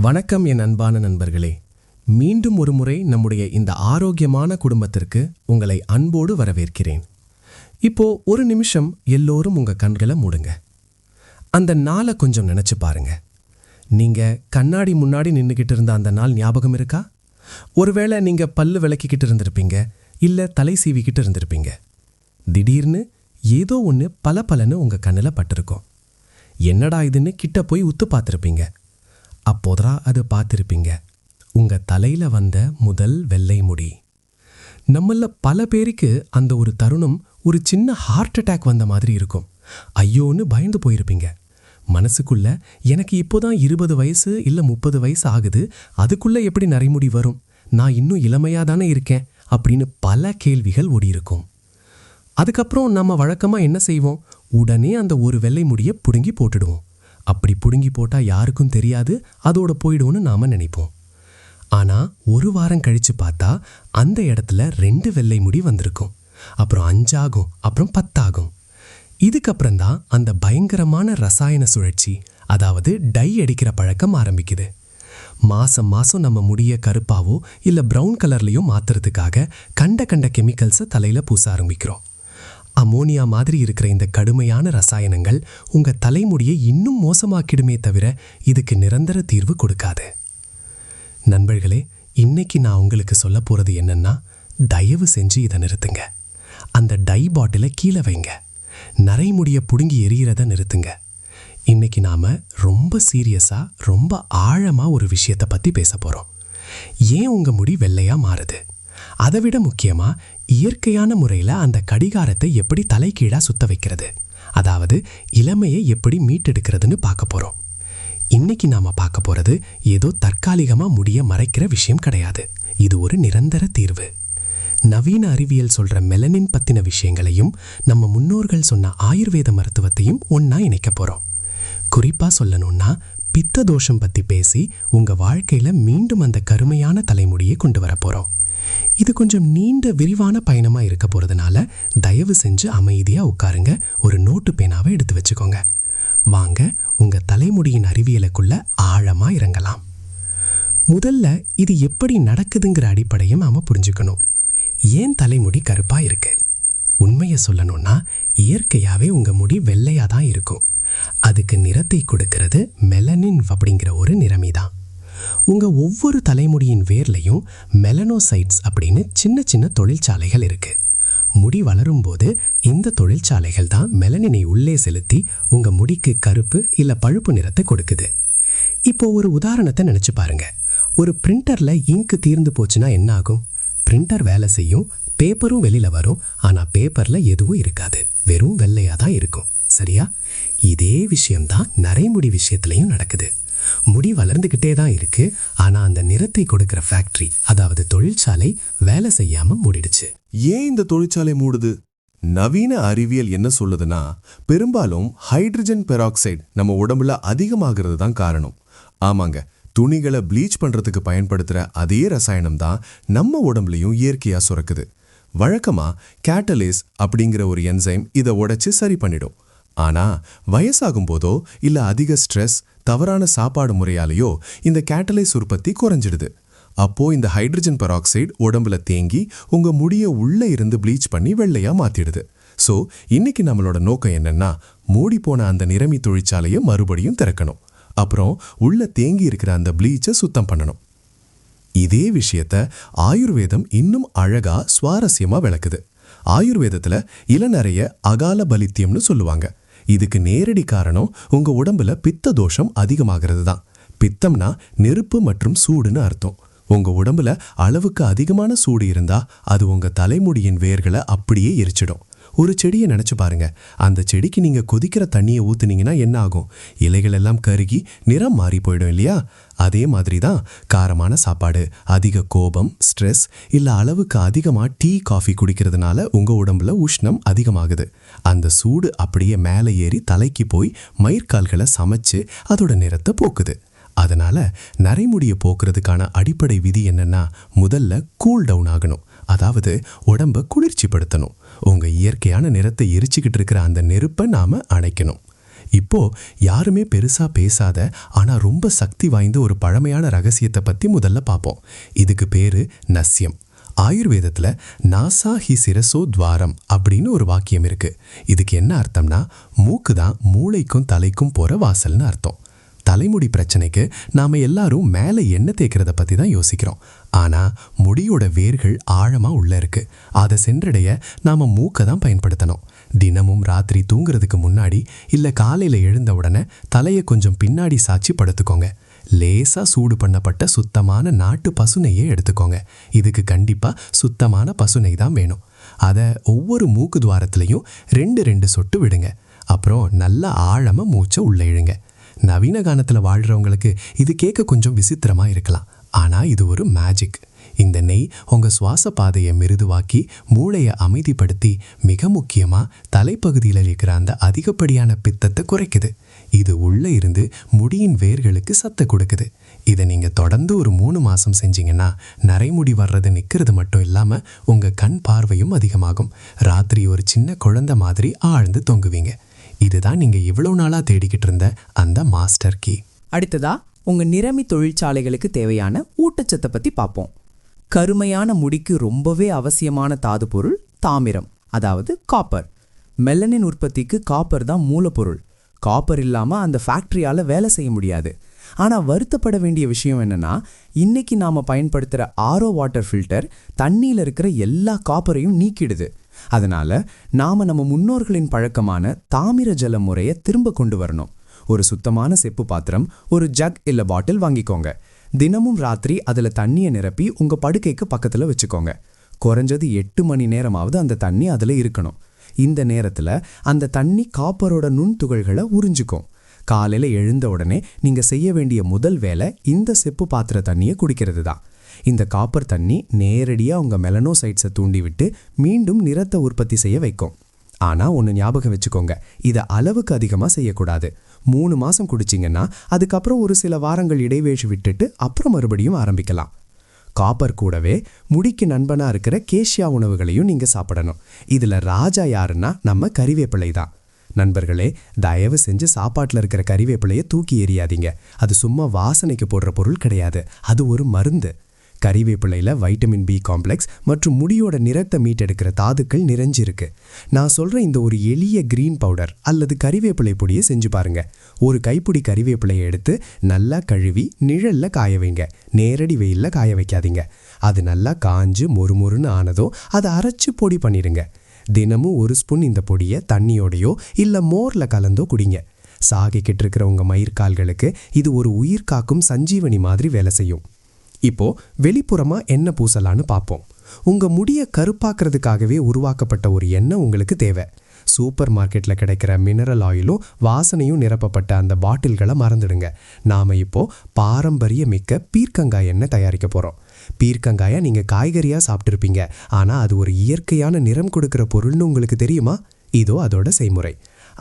வணக்கம் என் அன்பான நண்பர்களே. மீண்டும் ஒரு முறை நம்முடைய இந்த ஆரோக்கியமான குடும்பத்திற்கு உங்களை அன்போடு வரவேற்கிறேன். இப்போ ஒரு நிமிஷம் எல்லோரும் உங்க கண்களை மூடுங்க. அந்த நாளை கொஞ்சம் நினைச்சு பாருங்க. நீங்க கண்ணாடி முன்னாடி நின்றுக்கிட்டு இருந்த அந்த நாள் ஞாபகம் இருக்கா? ஒருவேளை நீங்க பல்லு விளக்கிக்கிட்டு இருந்திருப்பீங்க இல்ல தலை சீவிக்கிட்டு இருந்திருப்பீங்க. திடீர்னு ஏதோ ஒன்று பல உங்க கண்ணில் பட்டிருக்கும். என்னடா இதுன்னு கிட்ட போய் உத்து பார்த்துருப்பீங்க. அப்போதான் அது பார்த்திருப்பீங்க. உங்க தலையில வந்த முதல் வெள்ளை முடி. நம்மள பல பேருக்கு அந்த ஒரு தருணம் ஒரு சின்ன ஹார்ட் அட்டாக் வந்த மாதிரி இருக்கும். ஐயோன்னு பயந்து போயிருப்பீங்க. மனசுக்குள்ள எனக்கு இப்போதான் இருபது வயசு இல்ல முப்பது வயசு ஆகுது. அதுக்குள்ள எப்படி நரைமுடி வரும்? நான் இன்னும் இளமையாக தானே இருக்கேன். அப்படின்னு பல கேள்விகள் ஓடியிருக்கும். அதுக்கப்புறம் நம்ம வழக்கமா என்ன செய்வோம்? உடனே அந்த ஒரு வெள்ளை முடியை புடுங்கி போட்டுடுவோம். அப்படி புடுங்கி போட்டால் யாருக்கும் தெரியாது அதோட போயிடும்னு நாம நினைப்போம். ஆனால் ஒரு வாரம் கழிச்சு பார்த்தா அந்த இடத்துல ரெண்டு வெள்ளை முடி வந்திருக்கும். அப்புறம் அஞ்சாகும் அப்புறம் பத்தாகும். இதுக்கப்புறம் தான் அந்த பயங்கரமான ரசாயன சுழற்சி அதாவது டை அடிக்கிற பழக்கம் ஆரம்பிக்குது. மாதம் மாதம் நம்ம முடிய கருப்பாவோ இல்லை ப்ரௌன் கலர்லேயோ மாற்றுறதுக்காக கண்ட கண்ட கெமிக்கல்ஸை தலையில் பூச ஆரம்பிக்கிறோம். அமோனியா மாதிரி இருக்கிற இந்த கடுமையான ரசாயனங்கள் உங்க தலைமுடியை இன்னும் மோசமாக்கிடுமே தவிர இதுக்கு நிரந்தர தீர்வு கொடுக்காது. நண்பர்களே இன்னைக்கு நான் உங்களுக்கு சொல்ல போறது என்னன்னா தயவு செஞ்சு இதை நிறுத்துங்க. அந்த டை பாட்டிலை கீழே வைங்க. நரைமுடியை புடுங்கி எரியறத நிறுத்துங்க. இன்னைக்கு நாம ரொம்ப சீரியஸா ரொம்ப ஆழமா ஒரு விஷயத்தை பத்தி பேச போறோம். ஏன் உங்க முடி வெள்ளையா மாறுது? அதை விட முக்கியமா இயற்கையான முறையில் அந்த கடிகாரத்தை எப்படி தலைகீழா சுத்த வைக்கிறது? அதாவது இளமையை எப்படி மீட்டெடுக்கிறதுன்னு பார்க்க போகிறோம் இன்னைக்கு நாம பார்க்க போறது ஏதோ தற்காலிகமாக முடிய மறைக்கிற விஷயம் கிடையாது. இது ஒரு நிரந்தர தீர்வு. நவீன அறிவியல் சொல்கிற மெலனின் பற்றின விஷயங்களையும் நம்ம முன்னோர்கள் சொன்ன ஆயுர்வேத மருத்துவத்தையும் ஒன்றா இணைக்க போகிறோம் குறிப்பாக சொல்லணும்னா பித்த தோஷம் பற்றி பேசி உங்கள் வாழ்க்கையில மீண்டும் அந்த கருமையான தலைமுடியை கொண்டு வர இது கொஞ்சம் நீண்ட விரிவான பயணமாக இருக்க போகிறதுனால தயவு செஞ்சு அமைதியாக உட்காருங்க. ஒரு நோட்டு பேனாவை எடுத்து வச்சுக்கோங்க. வாங்க உங்கள் தலைமுடியின் அறிவியலுக்குள்ள ஆழமாக இறங்கலாம். முதல்ல இது எப்படி நடக்குதுங்கிற அடிப்படையும் நாம் புரிஞ்சுக்கணும். ஏன் தலைமுடி கருப்பாக இருக்குது உண்மையை சொல்லணும்னா இயற்கையாகவே உங்கள் முடி வெள்ளையாக தான் இருக்கும். அதுக்கு நிறத்தை கொடுக்கறது மெலனின் அப்படிங்கிற ஒரு நிறமி தான். உங்கள் ஒவ்வொரு தலைமுடியின் வேர்லையும் மெலனோசைட்ஸ் அப்படின்னு சின்ன சின்ன தொழிற்சாலைகள் இருக்கு. முடி வளரும்போது இந்த தொழிற்சாலைகள் தான் மெலனினை உள்ளே செலுத்தி உங்கள் முடிக்கு கருப்பு இல்லை பழுப்பு நிறத்தை கொடுக்குது. இப்போ ஒரு உதாரணத்தை நினச்சி பாருங்க. ஒரு பிரிண்டரில் இங்கு தீர்ந்து போச்சுன்னா என்ன ஆகும் பிரிண்டர் வேலை செய்யும் பேப்பரும் வெளியில வரும் ஆனால் பேப்பரில் எதுவும் இருக்காது. வெறும் வெள்ளையாக தான் இருக்கும். சரியா? இதே விஷயம்தான் நரைமுடி விஷயத்துலையும் நடக்குது. முடி வளர்ந்துகிட்டே தான் இருக்கு. ஆனா அந்த நிறத்தை கொடுக்கிற ஃபேக்டரி அதாவது தொழிற்சாலை வேலை செய்யாம மூடிடுச்சு. ஏன் இந்த தொழிற்சாலை மூடுது? நவீன அறிவியல் என்ன சொல்லுதுன்னா பெரும்பாலும் ஹைட்ரஜன் பெராக்சைடு நம்ம உடம்புல அதிகமாகிறது தான் காரணம். ஆமாங்க துணிகளை ப்ளீச் பண்றதுக்கு பயன்படுத்துற அதே ரசாயனம் தான் நம்ம உடம்புலயும் இயற்கையா சுரக்குது. வழக்கமா கேட்டலிஸ் அப்படிங்கிற ஒரு என்சைம் இதை உடைச்சு சரி பண்ணிடும். ஆனா வயசாகும் போதோ இல்ல அதிக ஸ்ட்ரெஸ் தவறான சாப்பாடு முறையாலேயோ இந்த கேட்டலைஸ் உற்பத்தி குறைஞ்சிடுது. அப்போ இந்த ஹைட்ரஜன் பெராக்சைடு உடம்புல தேங்கி உங்க முடிய உள்ள இருந்து ப்ளீச் பண்ணி வெள்ளையா மாத்திடுது. சோ இன்னைக்கு நம்மளோட நோக்கம் என்னன்னா மூடி போன அந்த நிறமி தொழிற்சாலையை மறுபடியும் திறக்கணும். அப்புறம் உள்ள தேங்கி இருக்கிற அந்த ப்ளீச்சை சுத்தம் பண்ணணும். இதே விஷயத்த ஆயுர்வேதம் இன்னும் அழகா சுவாரஸ்யமா விளக்குது. ஆயுர்வேதத்துல இளநறைய அகால பலித்தியம்னு சொல்லுவாங்க. இதுக்கு நேரடி காரணம் உங்க உடம்புல பித்த தோஷம் அதிகமாகிறது தான் பித்தம்னா நெருப்பு மற்றும் சூடுன்னு அர்த்தம். உங்க உடம்புல அளவுக்கு அதிகமான சூடு இருந்தால் அது உங்க தலைமுடியின் வேர்களை அப்படியே எரிச்சிடும். ஒரு செடியை நினச்சி பாருங்க. அந்த செடிக்கு நீங்கள் கொதிக்கிற தண்ணியை ஊத்துனீங்கன்னா என்ன ஆகும்? இலைகள் எல்லாம் கருகி நிறம் மாறி போயிடும் இல்லையா? அதே மாதிரி தான் காரமான சாப்பாடு அதிக கோபம் ஸ்ட்ரெஸ் இல்லை அளவுக்கு அதிகமாக டீ காஃபி குடிக்கிறதுனால உங்கள் உடம்புல உஷ்ணம் அதிகமாகுது. அந்த சூடு அப்படியே மேலே ஏறி தலைக்கு போய் மயிர்கால்களை சமைச்சு அதோட நிறத்தை போக்குது. அதனால் நரைமுடியை போக்குறதுக்கான அடிப்படை விதி என்னன்னா முதல்ல கூல் டவுன் ஆகணும். அதாவது உடம்ப குளிர்ச்சிப்படுத்தணும். உங்கள் இயற்கையான நிறத்தை எரிச்சிக்கிட்டு இருக்கிற அந்த நெருப்பை நாம் அணைக்கணும். இப்போ யாருமே பெருசா பேசாத ஆனா ரொம்ப சக்தி வாய்ந்த ஒரு பழமையான ரகசியத்தை பத்தி முதல்ல பார்ப்போம். இதுக்கு பேரு நஸ்யம். ஆயுர்வேதத்தில் நாசா ஹி சிரசோ துவாரம் அப்படின்னு ஒரு வாக்கியம் இருக்குது இதுக்கு என்ன அர்த்தம்னா மூக்கு தான் மூளைக்கும் தலைக்கும் போகிற வாசல்னு அர்த்தம். தலைமுடி பிரச்சனைக்கு நாம் எல்லாரும் மேலே எண்ணெய் தேய்க்கிறத பற்றி தான் யோசிக்கிறோம். ஆனால் முடியோட வேர்கள் ஆழமாக உள்ளே இருக்குது அதை சென்றடைய நாம் மூக்கை தான் பயன்படுத்தணும். தினமும் ராத்திரி தூங்குறதுக்கு முன்னாடி இல்லை காலையில் எழுந்த உடனே தலையை கொஞ்சம் பின்னாடி சாட்சி படுத்துக்கோங்க. லேசாக சூடு பண்ணப்பட்ட சுத்தமான நாட்டு பசுனையே எடுத்துக்கோங்க. இதுக்கு கண்டிப்பாக சுத்தமான பசுநெய் தான் வேணும். அதை ஒவ்வொரு மூக்கு துவாரத்துலையும் ரெண்டு ரெண்டு சொட்டு விடுங்க. அப்புறம் நல்ல ஆழமாக மூச்சை உள்ளே இழுங்க. நவீன காலத்தில் வாழ்கிறவங்களுக்கு இது கேட்க கொஞ்சம் விசித்திரமாக இருக்கலாம். ஆனால் இது ஒரு மேஜிக் இந்த நெய் உங்கள் சுவாச பாதையை மிருதுவாக்கி மூளையை அமைதிப்படுத்தி மிக முக்கியமாக தலைப்பகுதியில் இருக்கிற அந்த அதிகப்படியான பித்தத்தை குறைக்குது. இது உள்ளே இருந்து முடியின் வேர்களுக்கு சத்தை கொடுக்குது. இதை நீங்கள் தொடர்ந்து ஒரு மூணு மாதம் செஞ்சீங்கன்னா நரைமுடி வர்றது நிற்கிறது மட்டும் இல்லாமல் உங்கள் கண் பார்வையும் அதிகமாகும். ராத்திரி ஒரு சின்ன குழந்தை மாதிரி ஆழ்ந்து தொங்குவீங்க. இதுதான் நீங்கள் இவ்வளோ நாளாக தேடிக்கிட்டு இருந்த அந்த மாஸ்டர் கீ. அடுத்ததா உங்கள் நிறமி தொழிற்சாலைகளுக்கு தேவையான ஊட்டச்சத்தை பற்றி பார்ப்போம் கருமையான முடிக்கு ரொம்பவே அவசியமான தாது பொருள் தாமிரம் அதாவது காப்பர். மெலனின் உற்பத்திக்கு காப்பர் தான் மூலப்பொருள். காப்பர் இல்லாமல் அந்த ஃபேக்ட்ரியால் வேலை செய்ய முடியாது. ஆனால் வருத்தப்பட வேண்டிய விஷயம் என்னென்னா இன்றைக்கி நாம் பயன்படுத்துகிற ஆரோ வாட்டர் ஃபில்டர் தண்ணியில் இருக்கிற எல்லா காப்பரையும் நீக்கிடுது. அதனால் நாம் நம்ம முன்னோர்களின் பழக்கமான தாமிர ஜல முறையை திரும்ப கொண்டு வரணும். ஒரு சுத்தமான செப்பு பாத்திரம் ஒரு ஜக் இல்லை பாட்டில் வாங்கிக்கோங்க. தினமும் ராத்திரி அதில் தண்ணியை நிரப்பி உங்கள் படுக்கைக்கு பக்கத்தில் வச்சுக்கோங்க. குறைஞ்சது எட்டு மணி நேரமாவது அந்த தண்ணி அதில் இருக்கணும். இந்த நேரத்தில் அந்த தண்ணி காப்பரோட நுண்துகள்களை உறிஞ்சுக்கும் காலையில் எழுந்த உடனே நீங்கள் செய்ய வேண்டிய முதல் வேலை இந்த செப்பு பாத்திர தண்ணியை குடிக்கிறது தான். இந்த காப்பர் தண்ணி நேரடியாக உங்கள் மெலனோசைட்ஸை தூண்டிவிட்டு மீண்டும் நிறத்தை உற்பத்தி செய்ய வைக்கும். ஆனால் ஒன்று ஞாபகம் வச்சுக்கோங்க இதை அளவுக்கு அதிகமாக செய்யக்கூடாது. மூணு மாதம் குடிச்சிங்கன்னா அதுக்கப்புறம் ஒரு சில வாரங்கள் இடைவேஷி விட்டுட்டு அப்புறம் மறுபடியும் ஆரம்பிக்கலாம். காப்பர் கூடவே முடிக்கு நண்பனாக இருக்கிற கேஷ்யா உணவுகளையும் நீங்கள் சாப்பிடணும். இதில் ராஜா யாருன்னா நம்ம கறிவேப்பிலை தான். நண்பர்களே தயவு செஞ்சு சாப்பாட்டில் இருக்கிற கறிவேப்பிலையை தூக்கி எறியாதீங்க. அது சும்மா வாசனைக்கு போடுற பொருள் கிடையாது. அது ஒரு மருந்து. கறிவேப்பிலையில் வைட்டமின் பி காம்ப்ளெக்ஸ் மற்றும் முடியோட நிறத்தை மீட்டெடுக்கிற தாதுக்கள் நிறைஞ்சிருக்கு. நான் சொல்கிற இந்த ஒரு எளிய கிரீன் பவுடர் அல்லது கறிவேப்பிலை பொடியை செஞ்சு பாருங்கள் ஒரு கைப்பிடி கறிவேப்பிலையை எடுத்து நல்லா கழுவி நிழலில் காய வைங்க. நேரடி வெயிலில் காய வைக்காதீங்க. அது நல்லா காஞ்சு மொறுமொறுன்னு ஆனதோ அதை அரைச்சு பொடி பண்ணிடுங்க. தினமும் ஒரு ஸ்பூன் இந்த பொடியை தண்ணியோடையோ இல்லை மோரில் கலந்தோ குடிங்க. சாகிக்கிட்டு இருக்கிற உங்கள் மயிர்கால்களுக்கு இது ஒரு உயிர் காக்கும் சஞ்சீவனி மாதிரி வேலை செய்யும். இப்போ வெளிப்புறமா எண்ணெய் பூசலான்னு பார்ப்போம் உங்க முடியை கருப்பாக்குறதுக்காகவே உருவாக்கப்பட்ட ஒரு எண்ணெய் உங்களுக்கு தேவை. சூப்பர் மார்க்கெட்டில் கிடைக்கிற மினரல் ஆயிலும் வாசனையும் நிரப்பப்பட்ட அந்த பாட்டில்களை மறந்துடுங்க. நாம் இப்போ பாரம்பரிய மிக்க பீர்க்கங்காய் எண்ணெய் தயாரிக்க போகிறோம் பீர்க்கங்காயை நீங்கள் காய்கறியாக சாப்பிட்ருப்பீங்க ஆனால் அது ஒரு இயற்கையான நிறம் கொடுக்குற பொருள்னு உங்களுக்கு தெரியுமா? இதோ அதோட செய்முறை.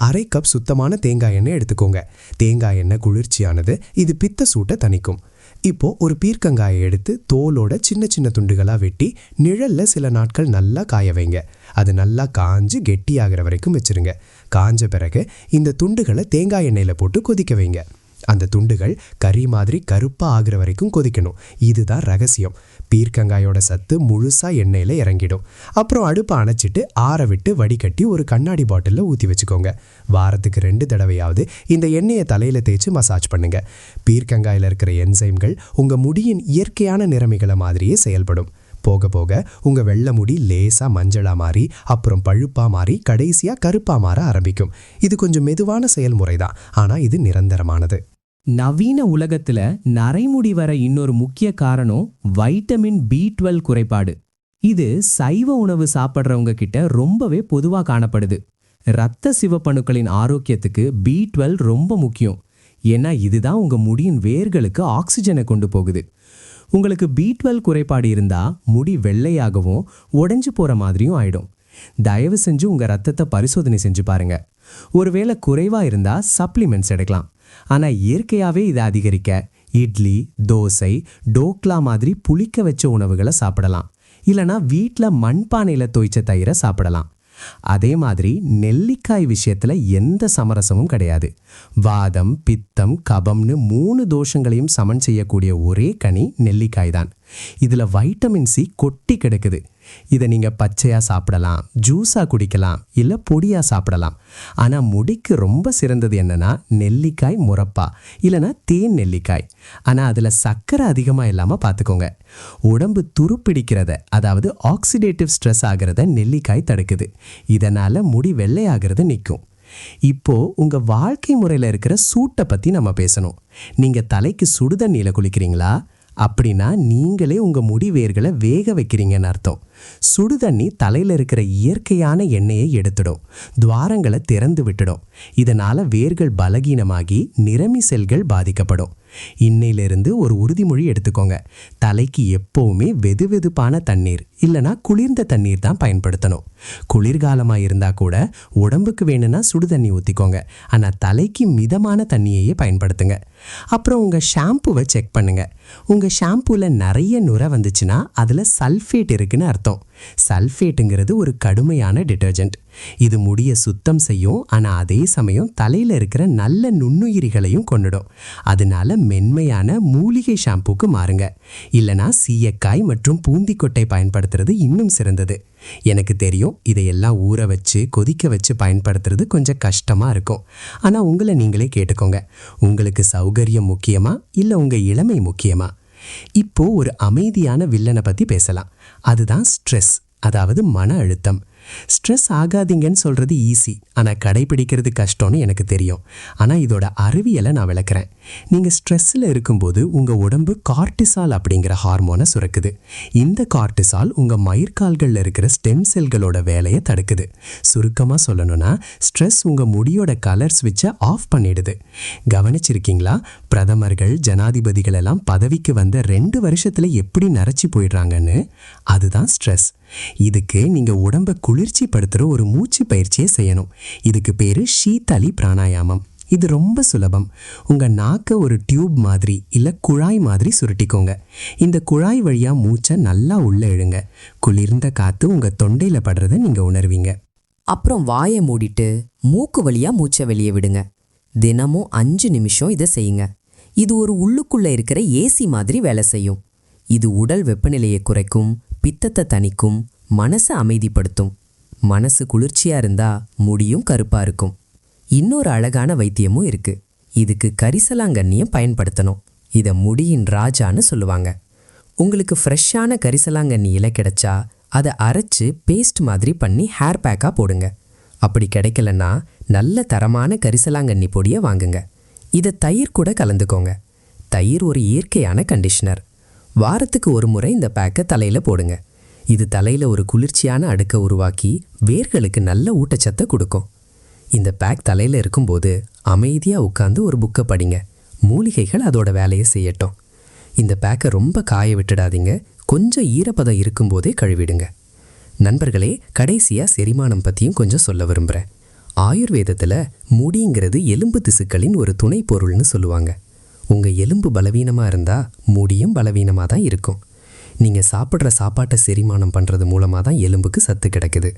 அரை கப் சுத்தமான தேங்காய் எண்ணெய் எடுத்துக்கோங்க. தேங்காய் எண்ணெய் குளிர்ச்சியானது இது பித்த சூட்டை தணிக்கும். இப்போது ஒரு பீர்க்கங்காயை எடுத்து தோலோட சின்ன சின்ன துண்டுகளாக வெட்டி நிழலில் சில நாட்கள் நல்லா காய வைங்க. அது நல்லா காஞ்சு கெட்டியாகிற வரைக்கும் வச்சிருங்க. காஞ்ச பிறகு இந்த துண்டுகளை தேங்காய் எண்ணெயில் போட்டு கொதிக்க வைங்க. அந்த துண்டுகள் கறி மாதிரி கருப்பாக ஆகிற வரைக்கும் கொதிக்கணும். இதுதான் ரகசியம். பீர்க்கங்காயோட சத்து முழுசாக எண்ணெயில் இறங்கிடும். அப்புறம் அடுப்பை அணைச்சிட்டு ஆற விட்டு வடிகட்டி ஒரு கண்ணாடி பாட்டிலில் ஊற்றி வச்சுக்கோங்க. வாரத்துக்கு ரெண்டு தடவையாவது இந்த எண்ணெயை தலையில் தேய்ச்சி மசாஜ் பண்ணுங்க. பீர்க்கங்காயில் இருக்கிற என்சைம்கள் உங்கள் முடியின் இயற்கையான நிறமிகளை மாதிரியே செயல்படும். போக போக உங்கள் வெள்ளை முடி லேசாக மஞ்சளாக மாறி அப்புறம் பழுப்பாக மாறி கடைசியாக கருப்பாக மாற ஆரம்பிக்கும். இது கொஞ்சம் மெதுவான செயல்முறை தான் ஆனால் இது நிரந்தரமானது. நவீன உலகத்துல நரைமுடி வர இன்னொரு முக்கிய காரணம் வைட்டமின் பி டுவெல் குறைபாடு. இது சைவ உணவு சாப்பிட்றவங்க கிட்ட ரொம்பவே பொதுவாக காணப்படுது. இரத்த சிவப்பணுக்களின் ஆரோக்கியத்துக்கு பி டுவெல் ரொம்ப முக்கியம். ஏன்னா இதுதான் உங்க முடியின் வேர்களுக்கு ஆக்சிஜனை கொண்டு போகுது. உங்களுக்கு பி டுவெல் குறைபாடு இருந்தா முடி வெள்ளையாகவும் உடைஞ்சு போற மாதிரியும் ஆயிடும். தயவு செஞ்சு உங்க ரத்தத்தை பரிசோதனை செஞ்சு பாருங்க. ஒருவேளை குறைவா இருந்தா சப்ளிமெண்ட்ஸ் எடுக்கலாம். ஆனால் இயற்கையாகவே இதை அதிகரிக்க இட்லி தோசை டோக்லா மாதிரி புளிக்க வச்ச உணவுகளை சாப்பிடலாம். இல்லைனா வீட்டில் மண்பானையில் தோய்ச்ச தயிரை சாப்பிடலாம். அதே மாதிரி நெல்லிக்காய் விஷயத்துல எந்த சமரசமும் கிடையாது. வாதம் பித்தம் கபம்னு மூணு தோஷங்களையும் சமன் செய்யக்கூடிய ஒரே கனி நெல்லிக்காய் தான். இதுல வைட்டமின் சி கொட்டி கிடக்குது. இதை நீங்க பச்சையா சாப்பிடலாம் ஜூஸா குடிக்கலாம் இல்ல பொடியா சாப்பிடலாம். ஆனா முடிக்கு ரொம்ப சிறந்தது என்னன்னா நெல்லிக்காய் முறப்பா இல்லனா தேன் நெல்லிக்காய். ஆனா அதுல சர்க்கரை அதிகமா இல்லாம பார்த்துக்கோங்க உடம்பு துருப்பிடிக்கிறத அதாவது ஆக்சிடேட்டிவ் ஸ்ட்ரெஸ் ஆகிறத நெல்லிக்காய் தடுக்குது. இதனால முடி வெள்ளையாகிறது நிற்கும் இப்போ உங்க வாழ்க்கை முறையில் இருக்கிற சூட்டை பத்தி நம்ம பேசணும். நீங்க தலைக்கு சுடுதண்ணியில குளிக்கிறீங்களா? அப்படின்னா நீங்களே உங்கள் முடி வேர்களை வேக வைக்கிறீங்கன்னு அர்த்தம். சுடுதண்ணி தலையில் இருக்கிற இயற்கையான எண்ணெயை எடுத்துடும். துவாரங்களை திறந்து விட்டுடும். இதனால் வேர்கள் பலகீனமாகி நிறமி செல்கள் பாதிக்கப்படும். இன்னையிலிருந்து ஒரு உறுதிமொழி எடுத்துக்கோங்க. தலைக்கு எப்பவுமே வெதுவெதுப்பான தண்ணீர் இல்லைனா குளிர்ந்த தண்ணீர் தான் பயன்படுத்தணும். குளிர்காலமாக இருந்தால் கூட உடம்புக்கு வேணும்னா சுடு தண்ணி ஊற்றிக்கோங்க ஆனால் தலைக்கு மிதமான தண்ணியையே பயன்படுத்துங்க. அப்புறம் உங்கள் ஷாம்புவை செக் பண்ணுங்க. உங்கள் ஷாம்புவில் நிறைய நுரை வந்துச்சுன்னா அதில் சல்ஃபேட் இருக்குன்னு அர்த்தம். சல்ஃபேட்டுங்கிறது ஒரு கடுமையான டிட்டர்ஜென்ட் இது முடிய சுத்தம் செய்யும் ஆனா அதே சமயம் தலையில இருக்கிற நல்ல நுண்ணுயிரிகளையும் கொண்டுடும் அதனால மென்மையான மூலிகை ஷாம்புக்கு மாறுங்க. இல்லனா சீயக்காய் மற்றும் பூந்திக்கொட்டை பயன்படுத்துறது இன்னும் சிறந்தது. எனக்கு தெரியும் இதையெல்லாம் ஊற வச்சு கொதிக்க வச்சு பயன்படுத்துறது கொஞ்சம் கஷ்டமா இருக்கும். ஆனா உங்களை நீங்களே கேட்டுக்கோங்க. உங்களுக்கு சௌகரியம் முக்கியமா? இல்ல உங்க இளமை முக்கியமா? இப்போ ஒரு அமைதியான வில்லனை பத்தி பேசலாம். அதுதான் ஸ்ட்ரெஸ் அதாவது மன அழுத்தம். ஸ்ட்ரெஸ் ஆகாதீங்கன்னு சொல்றது ஈஸி ஆனால் கடைபிடிக்கிறது கஷ்டம்னு எனக்கு தெரியும். ஆனா இதோட அறிவியலை நான் விளக்குறேன். நீங்க ஸ்ட்ரெஸ்ல இருக்கும்போது உங்க உடம்பு கார்டிசால் அப்படிங்கிற ஹார்மோனை சுரக்குது. இந்த கார்டிசால் உங்க மயிர்கால்களில் இருக்கிற ஸ்டெம் செல்களோட வேலையை தடுக்குது. சுருக்கமா சொல்லணும்னா ஸ்ட்ரெஸ் உங்க முடியோட கலர் ஸ்விட்சை ஆஃப் பண்ணிடுது. கவனிச்சிருக்கீங்களா? பிரதமர்கள் ஜனாதிபதிகள் எல்லாம் பதவிக்கு வந்த ரெண்டு வருஷத்துல எப்படி நரைச்சி போயிடுறாங்கன்னு? அதுதான் ஸ்ட்ரெஸ் இதுக்கு நீங்கள் உடம்ப குளிர்ச்சி ஒரு மூச்சு பயிற்சியை செய்யணும். இதுக்கு பேர் ஷீதலி பிராணாயாமம். இது ரொம்ப சுலபம். உங்க நாக்கை ஒரு டியூப் மாதிரி இல்லை குழாய் மாதிரி சுருட்டிக்கோங்க. இந்த குழாய் வழியா மூச்சை நல்லா உள்ள இழுங்க. குளிர்ந்த காற்று உங்க தொண்டையில் படுறத நீங்கள் உணர்வீங்க. அப்புறம் வாயை மூடிட்டு மூக்கு வழியா மூச்சை வெளியே விடுங்க. தினமும் அஞ்சு நிமிஷம் இதை செய்யுங்க. இது ஒரு உள்ளுக்குள்ளே இருக்கிற ஏசி மாதிரி வேலை செய்யும். இது உடல் வெப்பநிலையை குறைக்கும் பித்தத்தை தணிக்கும் மனசை அமைதிப்படுத்தும். மனசு குளிர்ச்சியாக இருந்தால் முடியும் கருப்பாக இருக்கும். இன்னொரு அழகான வைத்தியமும் இருக்குது இதுக்கு கரிசலாங்கண்ணியும் பயன்படுத்தணும். இதை முடியின் ராஜான்னு சொல்லுவாங்க. உங்களுக்கு ஃப்ரெஷ்ஷான கரிசலாங்கண்ணி இலை கிடைச்சா அதை அரைச்சு பேஸ்ட் மாதிரி பண்ணி ஹேர் பேக்காக போடுங்க. அப்படி கிடைக்கலன்னா நல்ல தரமான கரிசலாங்கண்ணி பொடியை வாங்குங்க. இதை தயிர் கூட கலந்துக்கோங்க. தயிர் ஒரு இயற்கையான கண்டிஷனர். வாரத்துக்கு ஒரு முறை இந்த பேக்கை தலையில் போடுங்க. இது தலையில் ஒரு குளிர்ச்சியான அடுக்கை உருவாக்கி வேர்களுக்கு நல்ல ஊட்டச்சத்தை கொடுக்கும். இந்த பேக் தலையில் இருக்கும்போது அமைதியாக உட்காந்து ஒரு புக்கை படிங்க. மூலிகைகள் அதோட வேலையை செய்யட்டும். இந்த பேக்கை ரொம்ப காய விட்டுடாதீங்க. கொஞ்சம் ஈரப்பதம் இருக்கும்போதே கழுவிடுங்க. நண்பர்களே கடைசியாக செரிமானம் பற்றியும் கொஞ்சம் சொல்ல விரும்புகிறேன் ஆயுர்வேதத்தில் முடிங்கிறது எலும்பு திசுக்களின் ஒரு துணை பொருள்னு சொல்லுவாங்க. உங்கள் எலும்பு பலவீனமாக இருந்தால் முடியும் பலவீனமாக தான் இருக்கும். நீங்கள் சாப்பிட்ற சாப்பாட்டை செரிமானம் பண்ணுறது மூலமாக தான் எலும்புக்கு சத்து கிடைக்குது.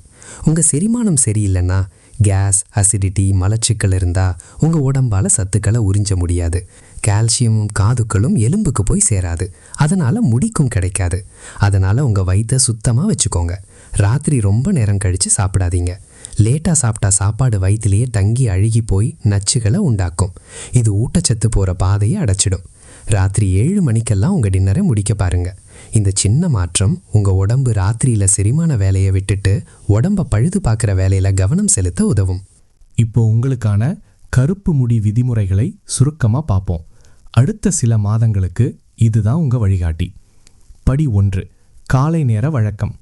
உங்கள் செரிமானம் சரியில்லைன்னா கேஸ் அசிடிட்டி மலச்சிக்கல் இருந்தால் உங்கள் உடம்பால் சத்துக்களை உறிஞ்ச முடியாது. கால்சியமும் காதுக்களும் எலும்புக்கு போய் சேராது. அதனால் முடிக்கும் கிடைக்காது. அதனால் உங்கள் வயிற்றை சுத்தமாக வச்சுக்கோங்க. ராத்திரி ரொம்ப நேரம் கழித்து சாப்பிடாதீங்க. லேட்டாக சாப்பிட்டா சாப்பாடு வயிற்றிலேயே தங்கி அழுகி போய் நச்சுகளை உண்டாக்கும். இது ஊட்டச்சத்து போகிற பாதையை அடைச்சிடும். ராத்திரி ஏழு மணிக்கெல்லாம் உங்கள் டின்னரை முடிக்க பாருங்க. இந்த சின்ன மாற்றம் உங்கள் உடம்பு ராத்திரியில் செரிமான வேலையை விட்டுட்டு உடம்ப பழுது பார்க்குற வேலையில் கவனம் செலுத்த உதவும். இப்போ உங்களுக்கான கருப்பு முடி விதிமுறைகளை சுருக்கமாக பார்ப்போம். அடுத்த சில மாதங்களுக்கு இதுதான் உங்கள் வழிகாட்டி. படி ஒன்று காலை நேர வழக்கம்.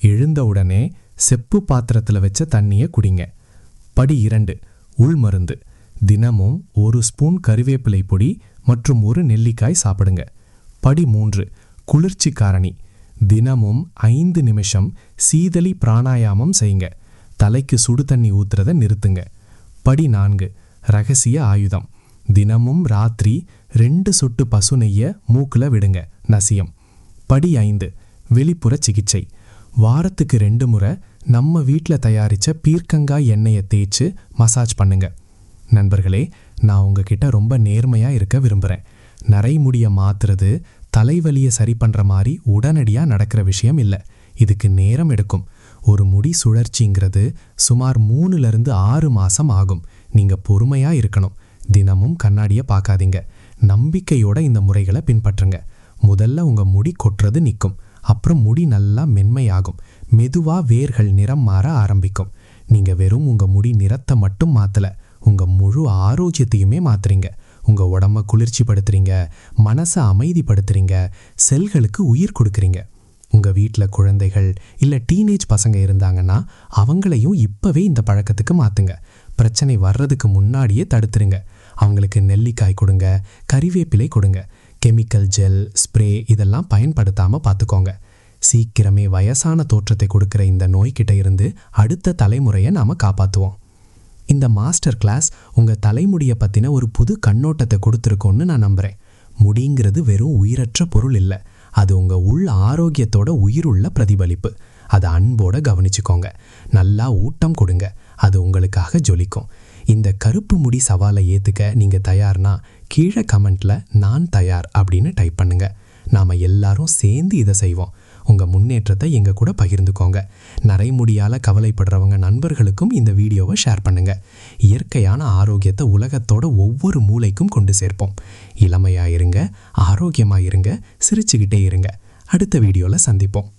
எழுந்த உடனே செப்பு பாத்திரத்தில் வச்ச தண்ணியை குடிங்க. படி இரண்டு உள்மருந்து தினமும் ஒரு ஸ்பூன் கறிவேப்பிலை பொடி மற்றும் ஒரு நெல்லிக்காய் சாப்பிடுங்க. படி மூன்று குளிர்ச்சி காரணி. தினமும் ஐந்து நிமிஷம் சீதளி பிராணாயாமம் செய்யுங்க. தலைக்கு சுடு தண்ணி ஊத்துறத நிறுத்துங்க. படி நான்கு ரகசிய ஆயுதம். தினமும் ராத்திரி ரெண்டு சொட்டு பசு நெய்ய மூக்கில் விடுங்க நசியம். படி ஐந்து வெளிப்புற சிகிச்சை. வாரத்துக்கு ரெண்டு முறை நம்ம வீட்டில் தயாரித்த பீர்க்கங்காய் எண்ணெயை தேய்ச்சி மசாஜ் பண்ணுங்க. நண்பர்களே நான் உங்ககிட்ட ரொம்ப நேர்மையாக இருக்க விரும்புகிறேன் நரைமுடியை மாத்துறது தலைவலியை சரி பண்ணுற மாதிரி உடனடியாக நடக்கிற விஷயம் இல்லை. இதுக்கு நேரம் எடுக்கும். ஒரு முடி சுழற்சிங்கிறது சுமார் மூணுலேருந்து ஆறு மாதம் ஆகும். நீங்கள் பொறுமையாக இருக்கணும். தினமும் கண்ணாடியை பார்க்காதீங்க. நம்பிக்கையோட இந்த முறைகளை பின்பற்றுங்க. முதல்ல உங்கள் முடி கொட்டுறது நிற்கும் அப்புறம் முடி நல்லா மென்மையாகும். மெதுவாக வேர்கள் நிறம் மாற ஆரம்பிக்கும். நீங்கள் வெறும் உங்கள் முடி நிறத்தை மட்டும் மாற்றலை உங்கள் முழு ஆரோக்கியத்தையுமே மாத்துறீங்க. உங்கள் உடம்ப குளிர்ச்சிப்படுத்துறீங்க. மனசை அமைதிப்படுத்துறீங்க. செல்களுக்கு உயிர் கொடுக்குறீங்க. உங்கள் வீட்டில் குழந்தைகள் இல்லை டீனேஜ் பசங்க இருந்தாங்கன்னா அவங்களையும் இப்போவே இந்த பழக்கத்துக்கு மாற்றுங்க பிரச்சனை வர்றதுக்கு முன்னாடியே தடுத்துருங்க. அவங்களுக்கு நெல்லிக்காய் கொடுங்க. கறிவேப்பிலை கொடுங்க. கெமிக்கல் ஜெல் ஸ்ப்ரே இதெல்லாம் பயன்படுத்தாமல் பார்த்துக்கோங்க சீக்கிரமே வயசான தோற்றத்தை கொடுக்குற இந்த நோய்கிட்ட இருந்து அடுத்த தலைமுறையை நாம் காப்பாற்றுவோம் இந்த மாஸ்டர் கிளாஸ் உங்கள் தலைமுடியை பற்றின ஒரு புது கண்ணோட்டத்தை கொடுத்துருக்கோன்னு நான் நம்புகிறேன் முடிங்கிறது வெறும் உயிரற்ற பொருள் இல்லை. அது உங்கள் உள் ஆரோக்கியத்தோட உயிருள்ள பிரதிபலிப்பு. அதை அன்போட கவனிச்சுக்கோங்க. நல்லா ஊட்டம் கொடுங்க. அது உங்களுக்காக ஜொலிக்கும். இந்த கருப்பு முடி சவாலை ஏற்றுக்க நீங்கள் தயார்னா கீழே கமெண்ட்டில் நான் தயார் அப்படின்னு டைப் பண்ணுங்கள் நாம் எல்லாரும் சேர்ந்து இதை செய்வோம். உங்கள் முன்னேற்றத்தை எங்கள் கூட பகிர்ந்துக்கோங்க. நரைமுடியால் கவலைப்படுறவங்க நண்பர்களுக்கும் இந்த வீடியோவை ஷேர் பண்ணுங்கள் இயற்கையான ஆரோக்கியத்தை உலகத்தோட ஒவ்வொரு மூலைக்கும் கொண்டு சேர்ப்போம். இளமையாக இருங்க ஆரோக்கியமாக இருங்க சிரிச்சுக்கிட்டே இருங்க. அடுத்த வீடியோவில் சந்திப்போம்.